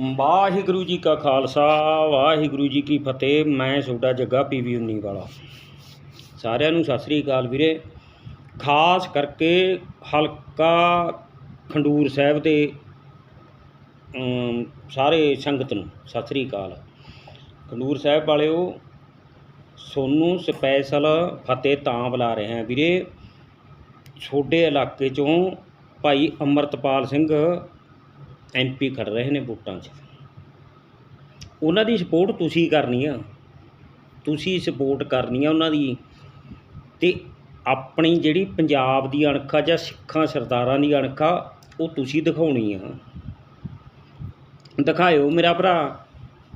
ਵਾਹਿਗੁਰੂ ਜੀ ਕਾ ਖਾਲਸਾ, ਵਾਹਿਗੁਰੂ ਜੀ ਕੀ ਫਤਿਹ। ਮੈਂ ਤੁਹਾਡਾ ਜੱਗਾ ਪੀਵੀ 19 ਵਾਲਾ। ਸਾਰਿਆਂ ਨੂੰ ਸਤਿ ਸ੍ਰੀ ਅਕਾਲ ਵੀਰੇ। ਖਾਸ ਕਰਕੇ ਹਲਕਾ ਖੰਡੂਰ ਸਾਹਿਬ ਦੇ ਸਾਰੇ ਸੰਗਤ ਨੂੰ ਸਤਿ ਸ੍ਰੀ ਅਕਾਲ। ਖੰਡੂਰ ਸਾਹਿਬ ਵਾਲਿਓ ਸੋਨੂੰ ਸਪੈਸ਼ਲ ਫਤਿਹ ਤਾਂ ਬੁਲਾ ਰਹੇ ਹਾਂ ਵੀਰੇ। ਛੋਡੇ ਇਲਾਕੇ ਚੋਂ ਭਾਈ ਅਮਰਤਪਾਲ ਸਿੰਘ ਐਮਪੀ ਖੜ ਰਹੇ ਨੇ ਵੋਟਾਂ 'ਚ। ਉਹਨਾਂ ਦੀ ਸਪੋਰਟ ਤੁਸੀਂ ਕਰਨੀ ਆ। ਤੁਸੀਂ ਸਪੋਰਟ ਕਰਨੀ ਆ ਉਹਨਾਂ ਦੀ। ਤੇ ਆਪਣੀ ਜਿਹੜੀ ਪੰਜਾਬ ਦੀ ਅਣਖ ਆ ਜਾਂ ਸਿੱਖਾਂ, ਸਰਦਾਰਾਂ ਦੀ ਅਣਖ ਆ, ਉਹ ਤੁਸੀਂ ਦਿਖਾਉਣੀ ਆ। ਦਿਖਾਇਓ ਮੇਰਾ ਭਰਾ,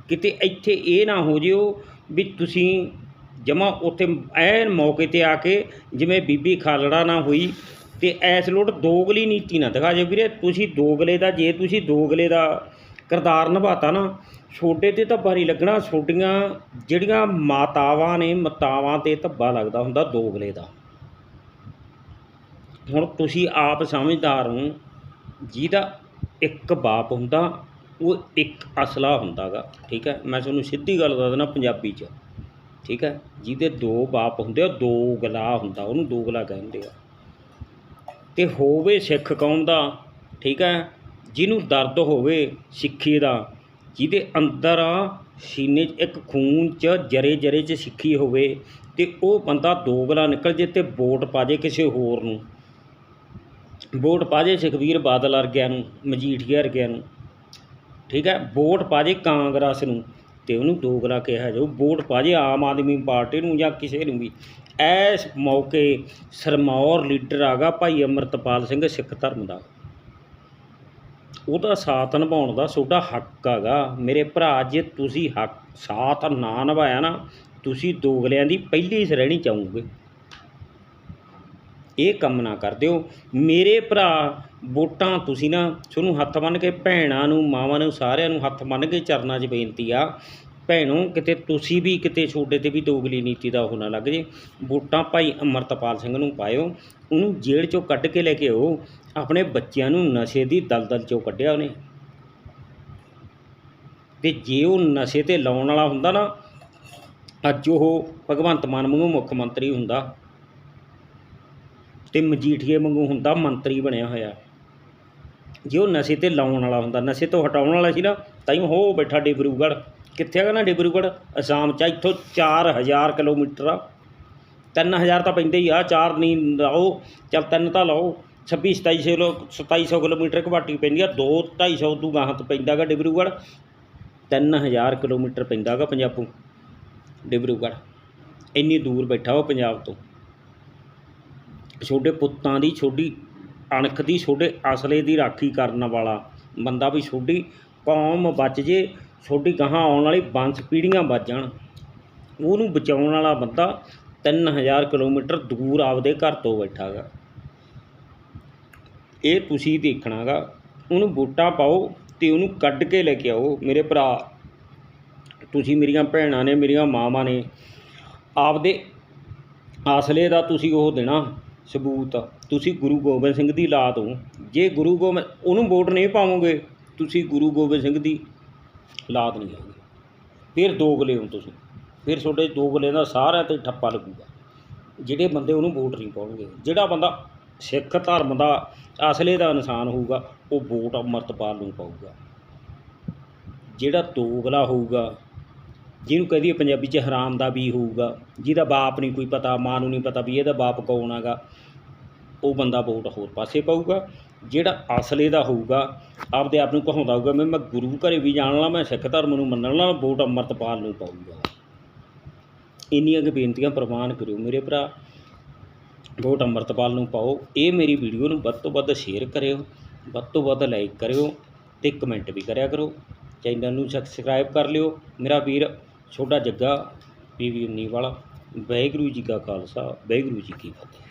ਕਿਤੇ ਇੱਥੇ ਇਹ ਨਾ ਹੋ ਜਿਓ ਵੀ ਤੁਸੀਂ ਜਮਾ ਉੱਥੇ ਐਨ ਮੌਕੇ ਤੇ ਆ ਕੇ ਜਿਵੇਂ ਬੀਬੀ ਖਾਲੜਾ ਨਾ ਹੋਈ ਤੇ ਐਸ ਲੋਟ ਦੋਗਲੀ ਨੀਤੀ ਨਾ ਦਿਖਾ ਜਿਓ ਵੀਰੇ, ਤੁਸੀਂ ਦੋਗਲੇ ਦਾ, ਜੇ ਤੁਸੀਂ ਦੋਗਲੇ ਦਾ ਕਿਰਦਾਰ ਨਿਭਾਤਾ ਨਾ ਛੋਡੇ ਤੇ ਧੱਬਾ ਨਹੀਂ ਲੱਗਣਾ ਛੋਡੀਆਂ ਜਿਹੜੀਆਂ ਮਾਤਾਵਾਂ ਨੇ, ਮਤਾਵਾਂ ਤੇ ਧੱਬਾ ਲੱਗਦਾ ਹੁੰਦਾ ਦੋਗਲੇ ਦਾ। ਹੁਣ ਤੁਸੀਂ ਆਪ ਸਮਝਦਾਰ ਹੋ, ਜਿਹਦਾ ਇੱਕ ਬਾਪ ਹੁੰਦਾ, ਉਹ ਇੱਕ ਅਸਲਾ ਹੁੰਦਾਗਾ, ਠੀਕ ਹੈ? ਮੈਂ ਤੁਹਾਨੂੰ ਸਿੱਧੀ ਗੱਲ ਦੱਸ ਦਿੰਦਾ ਪੰਜਾਬੀ 'ਚ, ਠੀਕ ਹੈ? ਜਿਹਦੇ ਦੋ ਬਾਪ ਹੁੰਦੇ ਆ ਦੋ ਗਲਾ ਹੁੰਦਾ, ਉਹਨੂੰ ਦੋਗਲਾ ਕਹਿੰਦੇ ਆ। ਤੇ ਹੋਵੇ ਸਿੱਖ ਕੌਮ ਦਾ, ਠੀਕ ਹੈ, ਜਿਹਨੂੰ ਦਰਦ ਹੋਵੇ ਸਿੱਖੀ ਦਾ, ਜਿਹਦੇ ਅੰਦਰ ਸੀਨੇ 'ਚ ਇੱਕ ਖੂਨ 'ਚ ਜਰੇ ਜਰੇ 'ਚ ਸਿੱਖੀ ਹੋਵੇ ਤੇ ਉਹ ਬੰਦਾ ਦੋਗਲਾ ਨਿਕਲ ਜੇ ਤੇ ਵੋਟ ਪਾ ਜੇ ਕਿਸੇ ਹੋਰ ਨੂੰ। ਵੋਟ ਪਾ ਜੇ ਸੁਖਬੀਰ ਬਾਦਲ ਵਰਗਿਆਂ ਨੂੰ, ਮਜੀਠੀਆ ਵਰਗਿਆਂ ਨੂੰ, ਠੀਕ ਹੈ, ਵੋਟ ਪਾ ਜੇ ਕਾਂਗਰਸ ਨੂੰ। ਤੇ ਉਹਨੂੰ ਦੋਗਲਾ ਕਿਹਾ ਜਾਊ, ਵੋਟ ਪਾ ਜੇ ਆਮ ਆਦਮੀ ਪਾਰਟੀ ਨੂੰ ਜਾਂ ਕਿਸੇ ਨੂੰ ਵੀ। ਐਸ ਮੌਕੇ ਸਰਮੌਰ ਲੀਡਰ ਆਗਾ ਭਾਈ ਅਮਰਤਪਾਲ ਸਿੰਘ ਸਿੱਖ ਧਰਮ ਦਾ। ਉਹਦਾ ਸਾਥ ਨਿਭਾਉਣ ਦਾ ਤੁਹਾਡਾ ਹੱਕ ਹੈਗਾ ਮੇਰੇ ਭਰਾ, ਜੇ ਤੁਸੀਂ ਹੱਕ, ਸਾਥ ਨਾ ਨਿਭਾਇਆ ਨਾ, ਤੁਸੀਂ ਦੋਗਲਿਆਂ ਦੀ ਪਹਿਲੀ ਸ਼੍ਰੇਣੀ ਚਾਹੋਗੇ ਇਹ ਕੰਮ ਨਾ ਕਰ ਦਿਓ। ਮੇਰੇ ਭਰਾ, ਵੋਟਾਂ ਤੁਸੀਂ ਨਾ ਤੁਹਾਨੂੰ ਹੱਥ ਬੰਨ੍ਹ ਕੇ ਭੈਣਾਂ ਨੂੰ, ਮਾਵਾਂ ਨੂੰ, ਸਾਰਿਆਂ ਨੂੰ ਹੱਥ ਬੰਨ੍ਹ ਕੇ ਚਰਨਾਂ 'ਚ ਬੇਨਤੀ ਆ। ਭੈਣੋ, ਕਿਤੇ ਤੁਸੀਂ ਵੀ ਕਿਤੇ ਛੋਡੇ ਤੇ ਵੀ ਦੋਗਲੀ ਨੀਤੀ ਦਾ ਉਹ ਨਾ ਲੱਗ ਜੇ। ਵੋਟਾਂ ਭਾਈ ਅਮਰਤਪਾਲ ਸਿੰਘ ਨੂੰ ਪਾਇਓ। ਉਹਨੂੰ ਜੇਲ੍ਹ 'ਚੋਂ ਕੱਢ ਕੇ ਲੈ ਕੇ ਆਓ। ਆਪਣੇ ਬੱਚਿਆਂ ਨੂੰ ਨਸ਼ੇ ਦੀ ਦਲਦਲ 'ਚੋਂ ਕੱਢਿਆ ਉਹਨੇ। ਤੇ ਜੇ ਉਹ ਨਸ਼ੇ ਤੇ ਲਾਉਣ ਵਾਲਾ ਹੁੰਦਾ ਨਾ, ਅੱਜ ਉਹ ਭਗਵੰਤ ਮਾਨ ਵਾਂਗੂ ਮੁੱਖ ਮੰਤਰੀ ਹੁੰਦਾ। ਤੇ ਮਜੀਠੀਏ ਵਾਂਗੂ ਹੁੰਦਾ ਮੰਤਰੀ ਬਣਿਆ ਹੋਇਆ। ਜੇ ਉਹ ਨਸ਼ੇ ਤੇ ਲਾਉਣ ਵਾਲਾ ਹੁੰਦਾ ਨਸ਼ੇ ਤੋਂ ਹਟਾਉਣ ਵਾਲਾ ਸੀ ਨਾ ਤਾਂ ਹੀ ਹੋ ਬੈਠਾ ਡਿਬਰੂਗੜ੍ਹ। ਕਿੱਥੇ ਹੈਗਾ ਨਾ ਡਿਬਰੂਗੜ੍ਹ? ਅਸਾਮ ਚ ਆ, ਇੱਥੋਂ 4000 ਕਿਲੋਮੀਟਰ ਆ। 3000 ਤਾਂ ਪੈਂਦੇ ਹੀ ਆ ਚਾਰ ਨਹੀਂ ਲਾਓ ਚੱਲ ਤਿੰਨ ਤਾਂ ਲਾਓ। 26 2700 ਕਿਲੋ 2700 ਕਿਲੋਮੀਟਰ ਘਵਾਟੀ ਪੈਂਦੀ ਆ 2 250 ਤੋਂ ਗਾਹਾਂ ਤੋਂ ਪੈਂਦਾ ਗਾ ਡਿਬਰੂਗੜ੍ਹ। 3000 ਕਿਲੋਮੀਟਰ ਪੈਂਦਾ ਗਾ ਪੰਜਾਬੋਂ ਡਿਬਰੂਗੜ੍ਹ। ਇੰਨੀ ਦੂਰ ਬੈਠਾ ਉਹ ਪੰਜਾਬ ਤੋਂ। ਛੋਡੇ ਪੁੱਤਾਂ ਦੀ, ਛੋਡੀ ਅਣਖ ਦੀ, ਛੋਡੇ ਅਸਲੇ ਦੀ ਰਾਖੀ ਕਰਨ ਵਾਲਾ ਬੰਦਾ ਵੀ ਛੋਡੀ ਕੌਮ ਬਚ ਜੇ, ਛੋਡੀ ਗਾਹਾਂ ਆਉਣ ਵਾਲੀ ਬੰਸ ਪੀੜ੍ਹੀਆਂ ਬਚ ਜਾਣ। ਉਹਨੂੰ ਬਚਾਉਣ ਵਾਲਾ ਬੰਦਾ 3000 ਕਿਲੋਮੀਟਰ ਦੂਰ ਆਪਦੇ ਘਰ ਤੋਂ ਬੈਠਾ ਗਾ ਇਹ ਤੁਸੀਂ ਦੇਖਣਾਗਾ, ਉਹਨੂੰ ਬੂਟਾ ਪਾਓ ਤੇ ਉਹਨੂੰ ਕੱਢ ਕੇ ਲੈ ਕੇ ਆਓ, ਮੇਰੇ ਭਰਾ। ਤੁਸੀਂ ਮੇਰੀਆਂ ਭੈਣਾਂ ਨੇ, ਮੇਰੀਆਂ ਮਾਵਾਂ ਨੇ, ਆਪਦੇ ਆਸਲੇ ਦਾ ਤੁਸੀਂ ਉਹ ਦੇਣਾ। ਸਬੂਤ ਤੁਸੀਂ ਗੁਰੂ ਗੋਬਿੰਦ ਸਿੰਘ ਦੀ ਲਾਤ ਹੋ। ਜੇ ਗੁਰੂ ਗੋਬਿੰਦ ਉਹਨੂੰ ਵੋਟ ਨਹੀਂ ਪਾਵੋਗੇ, ਤੁਸੀਂ ਗੁਰੂ ਗੋਬਿੰਦ ਸਿੰਘ ਦੀ ਲਾਤ ਨਹੀਂ ਹੋਗੀ ਫਿਰ ਦੋਗਲੇ ਹੋ ਤੁਸੀਂ। ਫਿਰ ਤੁਹਾਡੇ ਦੋਗਲੇ ਦਾ ਸਾਰਿਆਂ ਤੇ ਠੱਪਾ ਲੱਗੂਗਾ। ਜਿਹੜੇ ਬੰਦੇ ਉਹਨੂੰ ਵੋਟ ਨਹੀਂ ਪਾਉਣਗੇ, ਜਿਹੜਾ ਬੰਦਾ ਸਿੱਖ ਧਰਮ ਦਾ ਅਸਲੇ ਦਾ ਇਨਸਾਨ ਹੋਊਗਾ, ਉਹ ਵੋਟ ਅਮਰਤਪਾਲ ਨੂੰ ਪਾਊਗਾ। ਜਿਹੜਾ ਦੋਗਲਾ ਹੋਊਗਾ ਜਿਹਨੂੰ ਕਹਦੀ ਪੰਜਾਬੀ 'ਚ ਹਰਾਮ ਦਾ ਵੀ ਹੋਊਗਾ, ਜਿਹਦਾ ਬਾਪ ਨਹੀਂ ਕੋਈ ਪਤਾ, ਮਾਂ ਨੂੰ ਨਹੀਂ ਪਤਾ ਵੀ ਇਹਦਾ ਬਾਪ ਕੌਣ ਹੈਗਾ, ਉਹ ਬੰਦਾ ਵੋਟ ਹੋਰ ਪਾਸੇ ਪਾਊਗਾ, ਜਿਹੜਾ ਅਸਲੇ ਦਾ ਹੋਊਗਾ, ਆਪਦੇ ਆਪ ਨੂੰ ਕਹਾਉਂਦਾ ਹੋਊਗਾ, ਮੈਂ ਮੈਂ ਗੁਰੂ ਘਰੇ ਵੀ ਜਾਣ ਲਾ ਮੈਂ ਸਿੱਖ ਧਰਮ ਨੂੰ ਮੰਨਣ ਲਾ ਵੋਟ ਅੰਮ੍ਰਿਤਪਾਲ ਨੂੰ ਪਾਊਗਾ। ਇੰਨੀਆਂ ਕੁ ਬੇਨਤੀਆਂ ਪ੍ਰਵਾਨ ਕਰਿਓ ਮੇਰੇ ਭਰਾ। ਵੋਟ ਅੰਮ੍ਰਿਤਪਾਲ ਨੂੰ ਪਾਓ। ਇਹ ਮੇਰੀ ਵੀਡੀਓ ਨੂੰ ਵੱਧ ਤੋਂ ਵੱਧ ਸ਼ੇਅਰ ਕਰਿਓ, ਵੱਧ ਤੋਂ ਵੱਧ ਲਾਈਕ ਕਰਿਓ ਤੇ ਕਮੈਂਟ ਵੀ ਕਰਿਆ ਕਰੋ। ਚੈਨਲ ਨੂੰ ਸਬਸਕ੍ਰਾਈਬ ਕਰ ਲਿਓ। ਮੇਰਾ ਵੀਰ ਛੋਟਾ ਜੱਗਾ ਪੀਵੀ 19 ਵਾਲਾ ਵਾਹਿਗੁਰੂ ਜੀ ਕਾ ਖਾਲਸਾ ਵਾਹਿਗੁਰੂ ਜੀ ਕੀ ਫਤਿਹ।